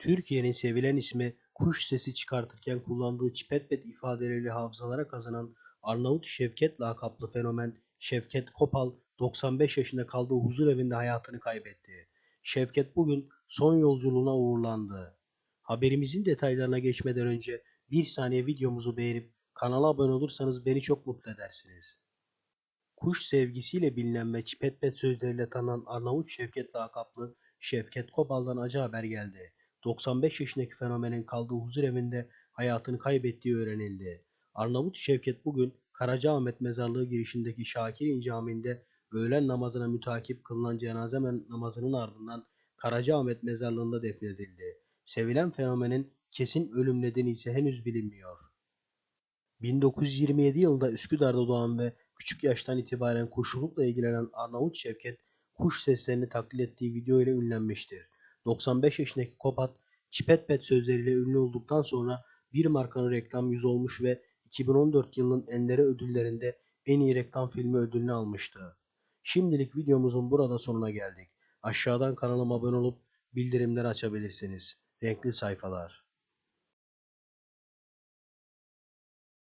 Türkiye'nin sevilen ismi kuş sesi çıkartırken kullandığı çipetbet ifadeleriyle hafızalara kazanan Arnavut Şevket lakaplı fenomen Şevket Kopal 95 yaşında kaldığı huzurevinde hayatını kaybetti. Şevket bugün son yolculuğuna uğurlandı. Haberimizin detaylarına geçmeden önce bir saniye videomuzu beğenip kanala abone olursanız beni çok mutlu edersiniz. Kuş sevgisiyle bilinen ve çipetbet sözleriyle tanınan Arnavut Şevket lakaplı Şevket Kopal'dan acı haber geldi. 95 yaşındaki fenomenin kaldığı huzurevinde hayatını kaybettiği öğrenildi. Arnavut Şevket bugün Karacaahmet mezarlığı girişindeki Şakir Camii'nde öğlen namazına mütakip kılınan cenaze namazının ardından Karacaahmet mezarlığında defnedildi. Sevilen fenomenin kesin ölüm nedeni ise henüz bilinmiyor. 1927 yılında Üsküdar'da doğan ve küçük yaştan itibaren kuşçulukla ilgilenen Arnavut Şevket, kuş seslerini taklit ettiği video ile ünlenmiştir. 95 yaşındaki Kopat, Çipetpet sözleriyle ünlü olduktan sonra bir markanın reklam yüzü olmuş ve 2014 yılının Enlere ödüllerinde en iyi reklam filmi ödülünü almıştı. Şimdilik videomuzun burada sonuna geldik. Aşağıdan kanalıma abone olup bildirimleri açabilirsiniz. Renkli sayfalar.